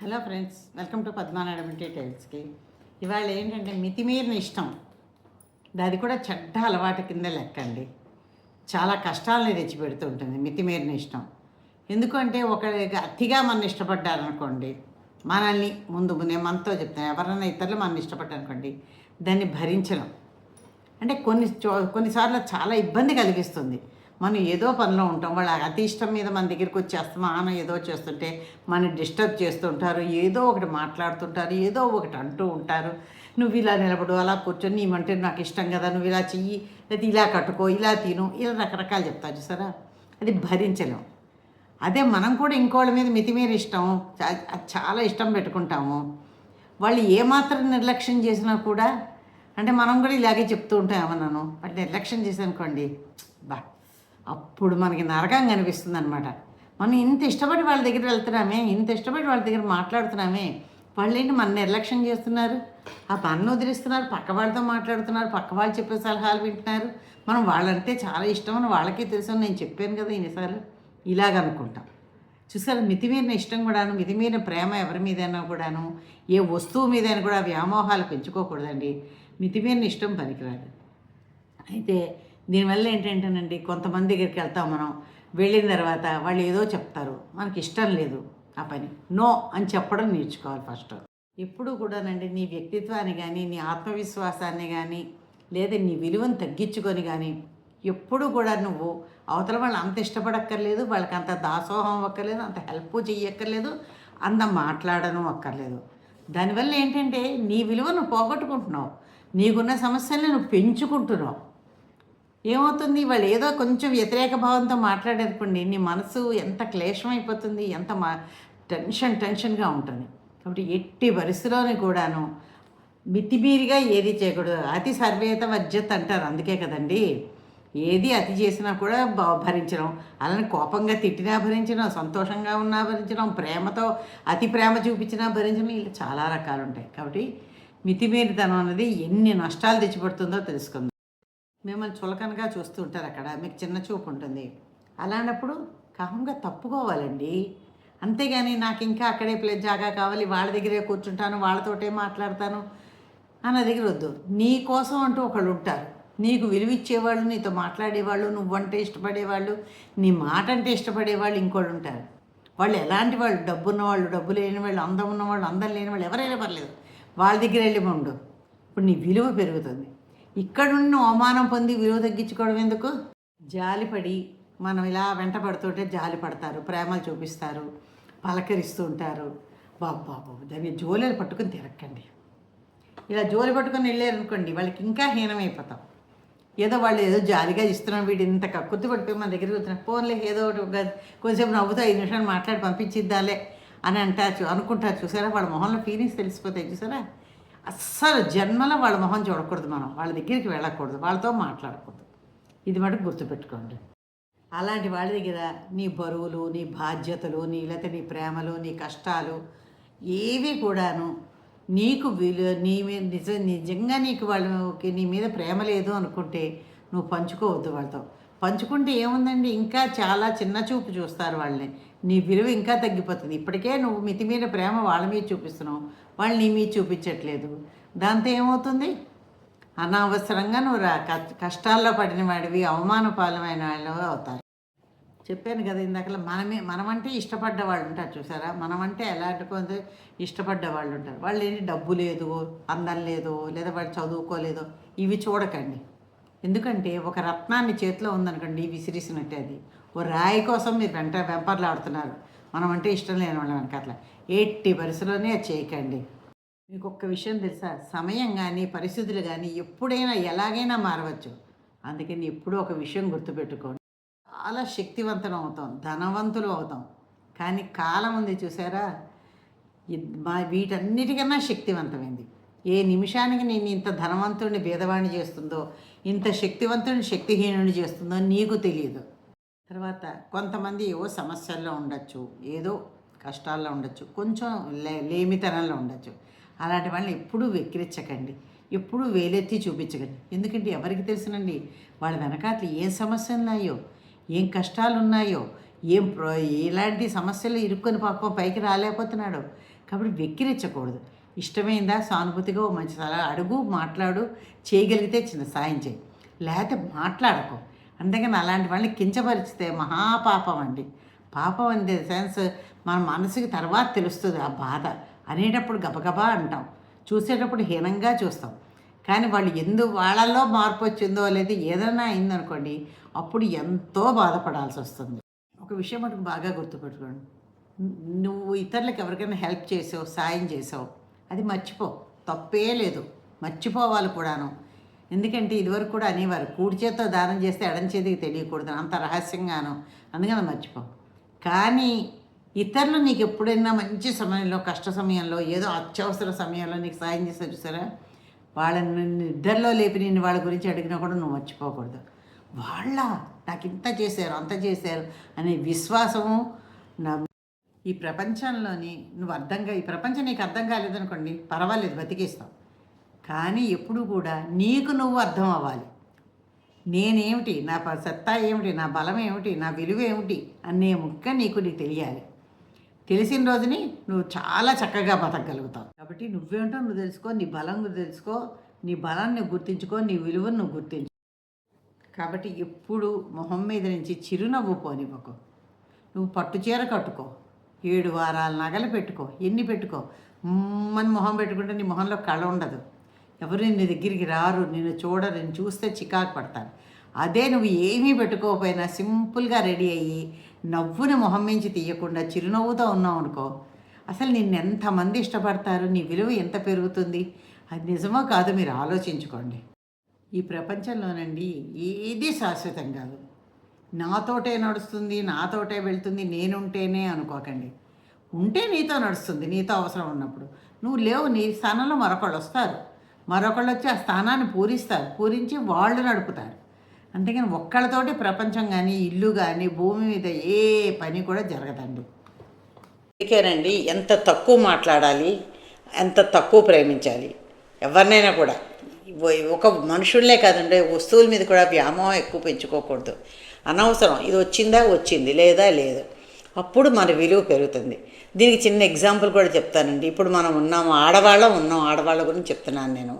Hello friends welcome to Padmanaidu టైల్స్కి. ఇవాళ ఏంటంటే మితిమీరిన ఇష్టం. అది కూడా చెడ్డ అలవాటు కింద లెక్క అండి. చాలా కష్టాలని తెచ్చిపెడుతూ ఉంటుంది మితిమీరిన ఇష్టం. ఎందుకంటే ఒక అతిగా మన ఇష్టపడ్డారనుకోండి మనల్ని ముందు నేను మనతో చెప్తాను ఎవరైనా ఇతరులు మనం ఇష్టపడ్డారనుకోండి దాన్ని భరించడం అంటే కొన్ని చో కొన్నిసార్లు చాలా ఇబ్బంది కలిగిస్తుంది. మనం ఏదో పనిలో ఉంటాం. వాళ్ళ అతి ఇష్టం మీద మన దగ్గరికి వచ్చేస్తాం. ఆన ఏదో చేస్తుంటే మన డిస్టర్బ్ చేస్తుంటారు. ఏదో ఒకటి మాట్లాడుతుంటారు. ఏదో ఒకటి అంటూ ఉంటారు. నువ్వు ఇలా నిలబడు అలా కూర్చొని నీమంటే నాకు ఇష్టం కదా. నువ్వు ఇలా చెయ్యి. లేదా ఇలా కట్టుకో ఇలా తిను. ఇలా రకరకాలు చెప్తారు చూసారా? అది భరించలేం. అదే మనం కూడా ఇంకోళ్ళ మీద మితిమీర ఇష్టం. అది చాలా ఇష్టం పెట్టుకుంటాము. వాళ్ళు ఏమాత్రం నిర్లక్ష్యం చేసినా కూడా అంటే మనం కూడా ఇలాగే చెప్తూ ఉంటాం ఏమన్నాను? బట్ నిర్లక్ష్యం చేసానుకోండి బా అప్పుడు మనకి నరకం కనిపిస్తుంది అనమాట మనం ఇంత ఇష్టపడి వాళ్ళ దగ్గర వెళ్తున్నామే ఇంత ఇష్టపడి వాళ్ళ దగ్గర మాట్లాడుతున్నామే వాళ్ళు ఏంటి మన నిర్లక్ష్యం చేస్తున్నారు? ఆ పన్ను వదిలిస్తున్నారు పక్క వాళ్ళతో మాట్లాడుతున్నారు పక్క వాళ్ళు చెప్పే సలహాలు వింటున్నారు. మనం వాళ్ళంటే చాలా ఇష్టం అని వాళ్ళకే తెలుసు అని నేను చెప్పాను కదా ఇన్నిసార్లు. ఇలాగ అనుకుంటాం. చూసారు మితిమీరిన ఇష్టం కూడాను మితిమీరిన ప్రేమ ఎవరి మీదైనా కూడాను ఏ వస్తువు మీదైనా కూడా వ్యామోహాలు పెంచుకోకూడదండి. మితిమీరిన ఇష్టం పనికిరాదు. అయితే దీనివల్ల ఏంటంటేనండి కొంతమంది దగ్గరికి వెళ్తాం మనం. వెళ్ళిన తర్వాత వాళ్ళు ఏదో చెప్తారు. మనకి ఇష్టం లేదు ఆ పని. నో అని చెప్పడం నేర్చుకోవాలి ఫస్ట్. ఎప్పుడు కూడానండి నీ వ్యక్తిత్వాన్ని కానీ నీ ఆత్మవిశ్వాసాన్ని కానీ లేదా నీ విలువను తగ్గించుకొని కానీ ఎప్పుడు కూడా నువ్వు అవతల వాళ్ళు అంత ఇష్టపడక్కర్లేదు వాళ్ళకి అంత దాసోహం అక్కర్లేదు అంత హెల్ప్ చెయ్యక్కర్లేదు అంత మాట్లాడడం అక్కర్లేదు. దానివల్ల ఏంటంటే నీ విలువను పోగొట్టుకుంటున్నావు. నీకున్న సమస్యల్ని నువ్వు పెంచుకుంటున్నావు. ఏమవుతుంది? వాళ్ళు ఏదో కొంచెం వ్యతిరేక భావంతో మాట్లాడేటప్పుడు నీ మనసు ఎంత క్లేశమైపోతుంది ఎంత మా టెన్షన్ టెన్షన్గా ఉంటుంది. కాబట్టి ఎట్టి పరిస్థితిలోని కూడాను మితిమీరిగా ఏది చేయకూడదు. అతి సర్వేత వర్జత్ అంటారు. అందుకే కదండి. ఏది అతి చేసినా కూడా భ- భరించడం. అలానే కోపంగా తిట్టినా భరించడం సంతోషంగా ఉన్నా భరించడం ప్రేమతో అతి ప్రేమ చూపించినా భరించడం ఇలా చాలా రకాలు ఉంటాయి కాబట్టి మితిమీరితనం అనేది ఎన్ని నష్టాలు తెచ్చిపెడుతుందో తెలుసుకుందాం. మిమ్మల్ని చులకనగా చూస్తూ ఉంటారు అక్కడ. మీకు చిన్న చూపు ఉంటుంది. అలాంటప్పుడు కామంగా తప్పుకోవాలండి. అంతేగాని నాకు ఇంకా అక్కడే ప్లే జాగా కావాలి వాళ్ళ దగ్గరే కూర్చుంటాను వాళ్ళతోటే మాట్లాడతాను అన్న దగ్గర వద్దు నీ కోసం అంటూ ఒకళ్ళు ఉంటారు. నీకు విలువిచ్చేవాళ్ళు నీతో మాట్లాడేవాళ్ళు నువ్వంటే ఇష్టపడేవాళ్ళు నీ మాట అంటే ఇష్టపడేవాళ్ళు ఇంకోళ్ళు ఉంటారు. వాళ్ళు ఎలాంటి వాళ్ళు? డబ్బు ఉన్నవాళ్ళు డబ్బు లేని వాళ్ళు అందం ఉన్నవాళ్ళు అందం లేని వాళ్ళు ఎవరైనా పర్లేదు. వాళ్ళ దగ్గర వెళ్ళి ఉండు. ఇప్పుడు నీ విలువ పెరుగుతుంది. ఇక్కడున్న అవమానం పొంది విలువ తగ్గించుకోవడం ఎందుకు? జాలిపడి మనం ఇలా వెంట పడుతుంటే జాలి పడతారు ప్రేమలు చూపిస్తారు పలకరిస్తూ ఉంటారు. బాబు బాబు దాన్ని జోలీలు పట్టుకొని తిరక్కండి. ఇలా జోలి పట్టుకొని వెళ్ళారు అనుకోండి వాళ్ళకి ఇంకా హీనమైపోతాం. ఏదో వాళ్ళు ఏదో జాలిగా ఇస్తున్నాం వీడు ఇంత కక్కుర్తి పడిపోయి మన దగ్గరికి వచ్చిన ఫోన్లే ఏదో ఒకటి కొంచెంసేపు నవ్వుతూ ఐదు నిమిషాలు మాట్లాడి పంపించిద్దాలే అని అంటారు అనుకుంటారు. చూసారా? వాళ్ళ మొహంలో ఫీలింగ్స్ తెలిసిపోతాయి. చూసారా? అస్సలు జన్మలో వాళ్ళ మొహం చూడకూడదు మనం. వాళ్ళ దగ్గరికి వెళ్ళకూడదు. వాళ్ళతో మాట్లాడకూడదు. ఇది మటుకు గుర్తుపెట్టుకోండి. అలాంటి వాళ్ళ దగ్గర నీ బరువులు నీ బాధ్యతలు నీ లేకపోతే నీ ప్రేమలు నీ కష్టాలు ఏవి కూడాను నీకు వీలు నీ మీద నిజ నిజంగా నీకు వాళ్ళకి నీ మీద ప్రేమ లేదు అనుకుంటే నువ్వు పంచుకోవద్దు వాళ్ళతో. పంచుకుంటే ఏముందండి? ఇంకా చాలా చిన్న చూపు చూస్తారు వాళ్ళని. నీ విలువ ఇంకా తగ్గిపోతుంది. ఇప్పటికే నువ్వు మితిమీర ప్రేమ వాళ్ళ మీద చూపిస్తున్నావు. వాళ్ళు నీ మీద చూపించట్లేదు. దాంతో ఏమవుతుంది? అనవసరంగా నువ్వు రా కష్టాల్లో పడిన వాడివి అవమాన పాలమైన వాళ్ళు అవుతారు. చెప్పాను కదా ఇందాక మనమే మనమంటే ఇష్టపడ్డ వాళ్ళు ఉంటారు చూసారా? మనమంటే ఎలాంటి కొంత ఇష్టపడ్డ వాళ్ళు ఉంటారు. వాళ్ళు ఏంటి డబ్బు లేదు అందం లేదు లేదా వాళ్ళు చదువుకోలేదు ఇవి చూడకండి. ఎందుకంటే ఒక రత్నాన్ని చేతిలో ఉందనుకోండి విసిరిసినట్టే అది. ఓ రాయి కోసం మీరు వెంట వెంపర్లు ఆడుతున్నారు. మనం అంటే ఇష్టం లేని వాళ్ళం అట్లా. ఎట్టి పరిస్థితుల్లోనే అది చేయకండి. మీకు ఒక్క విషయం తెలుసా? సమయం కానీ పరిస్థితులు కానీ ఎప్పుడైనా ఎలాగైనా మారవచ్చు. అందుకని ఎప్పుడూ ఒక విషయం గుర్తుపెట్టుకోండి. చాలా శక్తివంతం అవుతాం ధనవంతులు అవుతాం. కానీ కాలం ఉంది చూసారా? మా వీటన్నిటికన్నా శక్తివంతమైంది. ఏ నిమిషానికి నేను ఇంత ధనవంతుడిని భేదవాణి చేస్తుందో ఇంత శక్తివంతుడిని శక్తిహీనుని చేస్తుందో నీకు తెలియదు తర్వాత కొంతమంది ఏవో సమస్యల్లో ఉండొచ్చు ఏదో కష్టాల్లో ఉండొచ్చు కొంచెం లే లేమితనంలో ఉండొచ్చు. అలాంటి వాళ్ళని ఎప్పుడూ వెక్కిరించకండి. ఎప్పుడూ వేలెత్తి చూపించకండి. ఎందుకంటే ఎవరికి తెలుసునండి వాళ్ళ వెనకాతలు ఏం సమస్యలు ఉన్నాయో ఏం కష్టాలు ఉన్నాయో ఏం ప్రో ఎలాంటి సమస్యలు ఇరుక్కొని పాపం పైకి రాలేకపోతున్నాడో. కాబట్టి వెక్కిరించకూడదు. ఇష్టమైందా? సానుభూతిగా ఓ మంచి సలహా అడుగు మాట్లాడు చేయగలిగితే చిన్న సాయం చేయి. లేకపోతే మాట్లాడకు. అందుకని అలాంటి వాళ్ళని కించపరిచితే మహాపాపం అండి. పాపం అందే సెన్స్ మన మనసుకి తర్వాత తెలుస్తుంది ఆ బాధ. అనేటప్పుడు గబగబా అంటాం. చూసేటప్పుడు హీనంగా చూస్తాం. కానీ వాళ్ళు ఎందు వాళ్ళల్లో మార్పు వచ్చిందో లేదా ఏదైనా అయిందనుకోండి అప్పుడు ఎంతో బాధపడాల్సి వస్తుంది. ఒక విషయం మటుకు బాగా గుర్తుపెట్టుకోండి. నువ్వు ఇతరులకు ఎవరికైనా హెల్ప్ చేసావు సాయం చేసావు అది మర్చిపో. తప్పే లేదు. మర్చిపోవాలి కూడాను. ఎందుకంటే ఇదివరకు కూడా అనేవారు కూడి చేత్తో దానం చేస్తే ఎడం చేతికి తెలియకూడదు అంత రహస్యంగాను. అందుకని మర్చిపో. కానీ ఇతరులు నీకు ఎప్పుడైనా మంచి సమయంలో కష్ట సమయంలో ఏదో అత్యవసర సమయంలో నీకు సాయం చేస్తారు చూసారా? వాళ్ళని నిద్రలో లేపి నేను వాళ్ళ గురించి అడిగినా కూడా నువ్వు మర్చిపోకూడదు. వాళ్ళ నాకు ఇంత చేశారు అంత చేశారు అనే విశ్వాసము నా ఈ ప్రపంచంలోని నువ్వు అర్థంగా ఈ ప్రపంచం నీకు అర్థం కాలేదనుకోండి పర్వాలేదు బతికేస్తావు కానీ ఎప్పుడు కూడా నీకు నువ్వు అర్థం అవ్వాలి. నేనేమిటి నా సత్తా ఏమిటి నా బలం ఏమిటి నా విలువ ఏమిటి అనే ముక్క నీకు నీకు తెలియాలి. తెలిసిన రోజుని నువ్వు చాలా చక్కగా బతకగలుగుతావు. కాబట్టి నువ్వేంటో నువ్వు తెలుసుకో నీ బలం తెలుసుకో నీ బలాన్ని గుర్తించుకో నీ విలువను నువ్వు గుర్తించు. కాబట్టి ఎప్పుడు మొహం మీద నుంచి చిరునవ్వు పోనివ్వకు. నువ్వు పట్టు చీర కట్టుకో. ఏడు వారాల నగలు పెట్టుకో ఎన్ని పెట్టుకో మన మొహం పెట్టుకుంటే నీ మొహంలో కళ ఉండదు. ఎవరు నీ దగ్గరికి రారు నిన్ను చూడరు నేను చూస్తే చికాకు పడతాను అదే నువ్వు ఏమీ పెట్టుకోకపోయినా సింపుల్గా రెడీ అయ్యి నవ్వుని మొహం నుంచి తీయకుండా చిరునవ్వుతో ఉన్నావు అనుకో అసలు నిన్ను ఎంతమంది ఇష్టపడతారు? నీ విలువ ఎంత పెరుగుతుంది? అది నిజమో కాదు మీరు ఆలోచించుకోండి. ఈ ప్రపంచంలోనండి ఏది శాశ్వతం కాదు. నాతోటే నడుస్తుంది నాతోటే వెళ్తుంది నేనుంటేనే అనుకోకండి. ఉంటే నీతో నడుస్తుంది నీతో అవసరం ఉన్నప్పుడు. నువ్వు లేవు నీ స్థానంలో మరొకళ్ళు వస్తారు. మరొకళ్ళు వచ్చి ఆ స్థానాన్ని పూరిస్తారు. పూరించి వాళ్ళు నడుపుతారు. అంతేగాని ఒక్కళ్ళతోటి ప్రపంచం కానీ ఇల్లు కానీ భూమి మీద ఏ పని కూడా జరగదండి. అందుకేనండి ఎంత తక్కువ మాట్లాడాలి ఎంత తక్కువ ప్రేమించాలి ఎవరినైనా కూడా. ఒక మనుషుల్నే కాదండి వస్తువుల మీద కూడా వ్యామోహం ఎక్కువ పెంచుకోకూడదు. అనవసరం ఇది వచ్చిందా వచ్చింది లేదా లేదు. అప్పుడు మన విలువ పెరుగుతుంది. దీనికి చిన్న ఎగ్జాంపుల్ కూడా చెప్తానండి. ఇప్పుడు మనం ఉన్నాము ఆడవాళ్ళం ఉన్నాం ఆడవాళ్ళ గురించి చెప్తున్నాను నేను.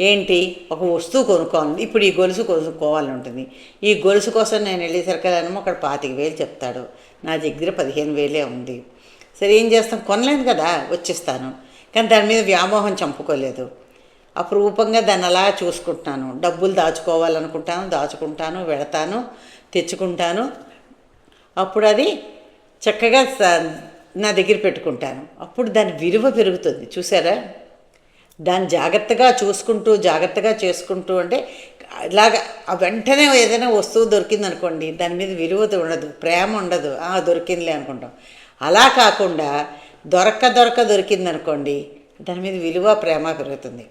ఏంటి? ఒక వస్తువు కొనుక్కోవాలి ఇప్పుడు ఈ గొలుసు కొనుక్కోవాలని ఉంటుంది ఈ గొలుసు కోసం నేను వెళ్ళేసరికలేమో అక్కడ పాతిక వేలు చెప్తాడు. నా దగ్గర పదిహేను వేలే ఉంది. సరే ఏం చేస్తాం? కొనలేదు కదా వచ్చిస్తాను. కానీ దాని మీద వ్యామోహం చంపుకోలేదు. అపురూపంగా దాన్ని అలా చూసుకుంటున్నాను. డబ్బులు దాచుకోవాలనుకుంటాను దాచుకుంటాను వెడతాను. తెచ్చుకుంటాను. అప్పుడు అది చక్కగా నా దగ్గర పెట్టుకుంటాను. అప్పుడు దాని విలువ పెరుగుతుంది. చూసారా? దాన్ని జాగ్రత్తగా చూసుకుంటూ జాగ్రత్తగా చేసుకుంటూ అంటే ఇలాగ వెంటనే ఏదైనా వస్తువు దొరికింది అనుకోండి దాని మీద విలువ ఉండదు ప్రేమ ఉండదు. "ఆ, దొరికిందిలే అనుకుంటాం. అలా కాకుండా దొరక్క దొరక దొరికింది అనుకోండి దాని మీద విలువ ప్రేమ పెరుగుతుంది.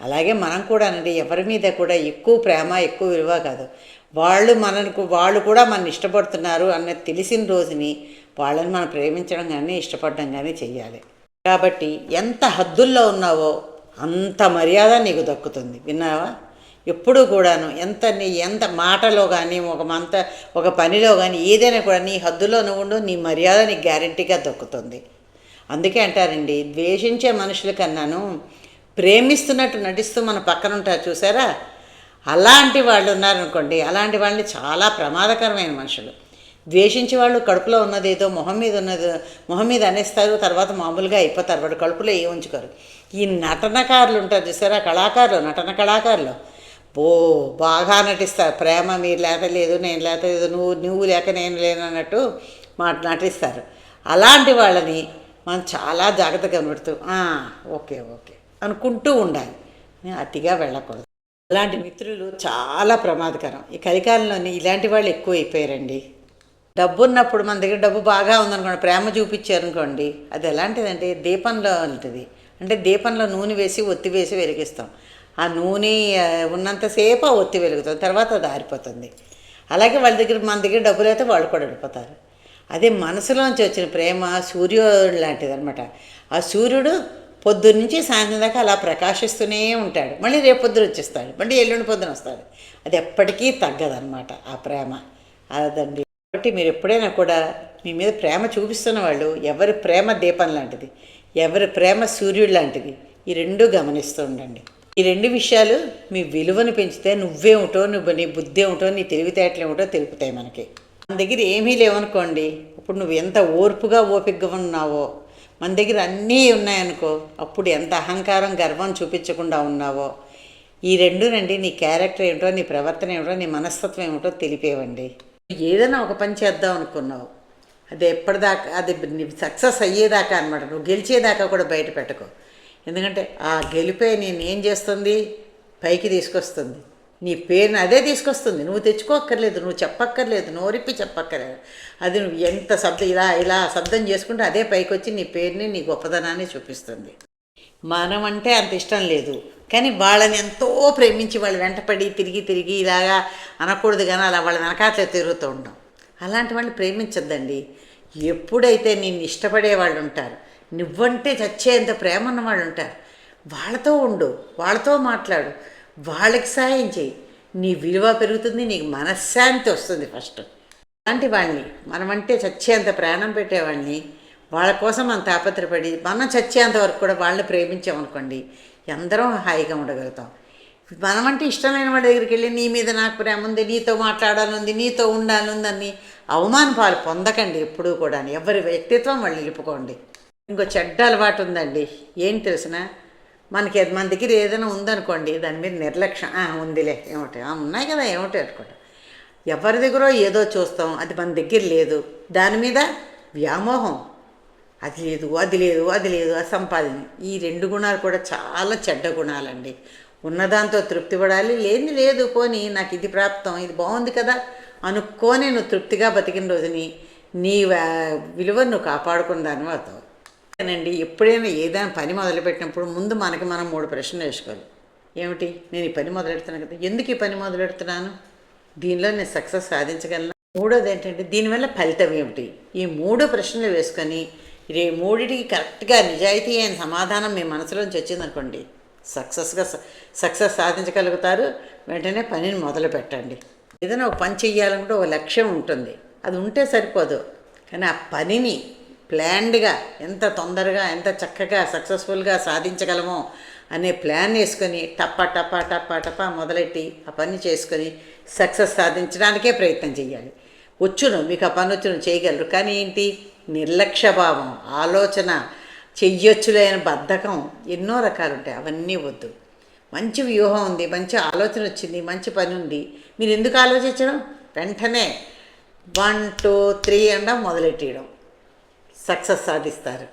అలాగే మనం కూడా అండి ఎవరి మీద కూడా ఎక్కువ ప్రేమ ఎక్కువ విలువ కాదు. వాళ్ళు మనకు వాళ్ళు కూడా మన ఇష్టపడుతున్నారు అన్నది తెలిసిన రోజుని వాళ్ళని మనం ప్రేమించడం కానీ ఇష్టపడడం కానీ చెయ్యాలి. కాబట్టి ఎంత హద్దుల్లో ఉన్నావో అంత మర్యాద నీకు దక్కుతుంది. విన్నావా? ఎప్పుడూ కూడాను ఎంత నీ ఎంత మాటలో కానీ ఒక మంత ఒక పనిలో కానీ ఏదైనా కూడా నీ హద్దులో ఉండు నీ మర్యాద నీకు గ్యారంటీగా దక్కుతుంది. అందుకే అంటారండి ద్వేషించే మనుషుల కన్నాను ప్రేమిస్తున్నట్టు నటిస్తూ మన పక్కన ఉంటారు చూసారా? అలాంటి వాళ్ళు ఉన్నారనుకోండి అలాంటి వాళ్ళని చాలా ప్రమాదకరమైన మనుషులు. ద్వేషించే వాళ్ళు కడుపులో ఉన్నది ఏదో మొహం మీద ఉన్నది మొహం మీద అనేస్తారు తర్వాత మామూలుగా అయిపోతారు వాడు కడుపులో ఏ ఉంచుకోరు. ఈ నటనకారులు ఉంటారు చూసారా కళాకారులు నటన కళాకారులు. ఓ బాగా నటిస్తారు. ప్రేమ మీరు లేక లేదు నేను లేక లేదు నువ్వు నువ్వు లేక నేను లేను అన్నట్టు మాట నటిస్తారు. అలాంటి వాళ్ళని మనం చాలా జాగ్రత్తగా కనబడుతూ ఓకే ఓకే అనుకుంటూ ఉండాలి. అతిగా వెళ్ళకూడదు. అలాంటి మిత్రులు చాలా ప్రమాదకరం. ఈ కలికాలంలోని ఇలాంటి వాళ్ళు ఎక్కువ అయిపోయారండి డబ్బు ఉన్నప్పుడు మన దగ్గర డబ్బు బాగా ఉందనుకోండి ప్రేమ చూపించారనుకోండి అది ఎలాంటిదంటే దీపంలో ఉంటుంది. అంటే దీపంలో నూనె వేసి ఒత్తి వేసి వెలిగిస్తాం. ఆ నూనె ఉన్నంతసేపు ఆ ఒత్తి వెలుగుతుంది తర్వాత అది ఆరిపోతుంది. అలాగే వాళ్ళ దగ్గర మన దగ్గర డబ్బులు అయితే వాళ్ళు కూడా వెళ్ళిపోతారు. అదే మనసులోంచి వచ్చిన ప్రేమ సూర్యుడు లాంటిది అనమాట ఆ సూర్యుడు పొద్దున్నుంచి సాయంత్రం దాకా అలా ప్రకాశిస్తూనే ఉంటాడు. మళ్ళీ రేపు పొద్దున వచ్చేస్తాడు. మళ్ళీ ఎల్లుండి పొద్దున వస్తాడు. అది ఎప్పటికీ తగ్గదనమాట ఆ ప్రేమ. అదండి. కాబట్టి మీరు ఎప్పుడైనా కూడా మీ మీద ప్రేమ చూపిస్తున్న వాళ్ళు ఎవరి ప్రేమ దీపం లాంటిది ఎవరి ప్రేమ సూర్యుడు లాంటిది ఈ రెండు గమనిస్తూ ఉండండి. ఈ రెండు విషయాలు మీ విలువను పెంచితే నువ్వేమిటో నువ్వు నీ బుద్ధి ఏమిటో నీ తెలివితేటలు ఏమిటో తెలుపుతాయి మనకి. మన దగ్గర ఏమీ లేవనుకోండి ఇప్పుడు నువ్వు ఎంత ఓర్పుగా ఓపికగా ఉన్నావో మన దగ్గర అన్నీ ఉన్నాయనుకో అప్పుడు ఎంత అహంకారం గర్వం చూపించకుండా ఉన్నావో. ఈ రెండునండి నీ క్యారెక్టర్ ఏమిటో నీ ప్రవర్తన ఏమిటో నీ మనస్తత్వం ఏమిటో తెలిపేవండి. ఏదైనా ఒక పని చేద్దాం అనుకున్నావు అది ఎప్పటిదాకా అది సక్సెస్ అయ్యేదాకా అనమాట నువ్వు గెలిచేదాకా కూడా బయట పెట్టుకో. ఎందుకంటే ఆ గెలిపే నేను ఏం చేస్తుంది? పైకి తీసుకొస్తుంది. నీ పేరుని అదే తీసుకొస్తుంది. నువ్వు తెచ్చుకోక్కర్లేదు నువ్వు చెప్పక్కర్లేదు నోరిప్పి చెప్పక్కర్లేదు. అది నువ్వు ఎంత శబ్దం ఇలా ఇలా శబ్దం చేసుకుంటే అదే పైకి వచ్చి నీ పేరుని నీ గొప్పదనాన్ని చూపిస్తుంది. మనం అంటే అంత ఇష్టం లేదు. కానీ వాళ్ళని ఎంతో ప్రేమించి వాళ్ళు వెంటపడి తిరిగి తిరిగి ఇలాగా అనకూడదు కానీ అలా వాళ్ళ వెనకాట్లే తిరుగుతూ ఉంటాం అలాంటి వాళ్ళని ప్రేమించద్దండి. ఎప్పుడైతే నిన్ను ఇష్టపడే వాళ్ళు ఉంటారు నువ్వంటే చచ్చేంత ప్రేమ ఉన్న వాళ్ళు ఉంటారు. వాళ్ళతో ఉండు వాళ్ళతో మాట్లాడు. వాళ్ళకి సాయం చేయి. నీ విలువ పెరుగుతుంది నీకు మనశ్శాంతి వస్తుంది ఫస్ట్. అలాంటి వాళ్ళని మనమంటే చచ్చేంత ప్రాణం పెట్టేవాళ్ళని వాళ్ళ కోసం మనం తాపత్రపడి మనం చచ్చేంత వరకు కూడా వాళ్ళని ప్రేమించామనుకోండి అందరం హాయిగా ఉండగలుగుతాం. మనమంటే ఇష్టమైన వాడి దగ్గరికి వెళ్ళి నీ మీద నాకు ప్రేమ ఉంది నీతో మాట్లాడాలనుంది నీతో ఉండాలనుందని అవమాన పాలు పొందకండి ఎప్పుడూ కూడా ఎవరి వ్యక్తిత్వం వాళ్ళు నిలుపుకోండి. ఇంకో చెడ్డ అలవాటు ఉందండి. ఏం తెలిసినా? మనకి అది మన దగ్గర ఏదైనా ఉందనుకోండి దాని మీద నిర్లక్ష్యం. ఉందిలే ఏమిటి. ఉన్నాయి కదా ఏమిటి అనుకుంటాం. ఎవరి దగ్గర ఏదో చూస్తాం అది మన దగ్గర లేదు. దాని మీద వ్యామోహం. అది లేదు అది లేదు అది లేదు అది సంపాదన. ఈ రెండు గుణాలు కూడా చాలా చెడ్డ గుణాలండి. ఉన్నదాంతో తృప్తి పడాలి. లేని లేదు పోని నాకు ఇది ప్రాప్తం ఇది బాగుంది కదా అనుకోని నువ్వు తృప్తిగా బతికిన రోజుని నీ విలువను విలువ నువ్వు అవుతావు. అండి ఎప్పుడైనా ఏదైనా పని మొదలుపెట్టినప్పుడు ముందు మనకి మనం మూడు ప్రశ్నలు వేసుకోవాలి. ఏమిటి? నేను ఈ పని మొదలెడుతున్నాను కదా. ఎందుకు ఈ పని మొదలెడుతున్నాను? దీనిలో నేను సక్సెస్ సాధించగలను. మూడోది ఏంటంటే దీనివల్ల ఫలితం ఏమిటి? ఈ మూడు ప్రశ్నలు వేసుకొని రే మూడిటికి కరెక్ట్గా నిజాయితీ అయిన సమాధానం మీ మనసులోంచి వచ్చిందనుకోండి సక్సెస్గా సక్సెస్ సాధించగలుగుతారు. వెంటనే పనిని మొదలు పెట్టండి ఏదైనా ఒక పని చెయ్యాలనుకుంటే ఒక లక్ష్యం ఉంటుంది. అది ఉంటే సరిపోదు. కానీ ఆ పనిని ప్లాన్డ్గా ఎంత తొందరగా ఎంత చక్కగా సక్సెస్ఫుల్గా సాధించగలమో అనే ప్లాన్ వేసుకొని టప్ప టప్ప టప్ప టప్ప మొదలెట్టి ఆ పని చేసుకొని సక్సెస్ సాధించడానికే ప్రయత్నం చేయాలి వచ్చును మీకు ఆ పని వచ్చును చేయగలరు. కానీ ఏంటి? నిర్లక్ష్య భావం ఆలోచన చెయ్యొచ్చులేని బద్ధకం ఎన్నో రకాలు ఉంటాయి అవన్నీ వద్దు. మంచి వ్యూహం ఉంది మంచి ఆలోచన వచ్చింది మంచి పని ఉంది. మీరు ఎందుకు ఆలోచించడం? వెంటనే వన్ టూ త్రీ అండ మొదలెట్టేయడం. సక్సెస్ సాధిస్తారు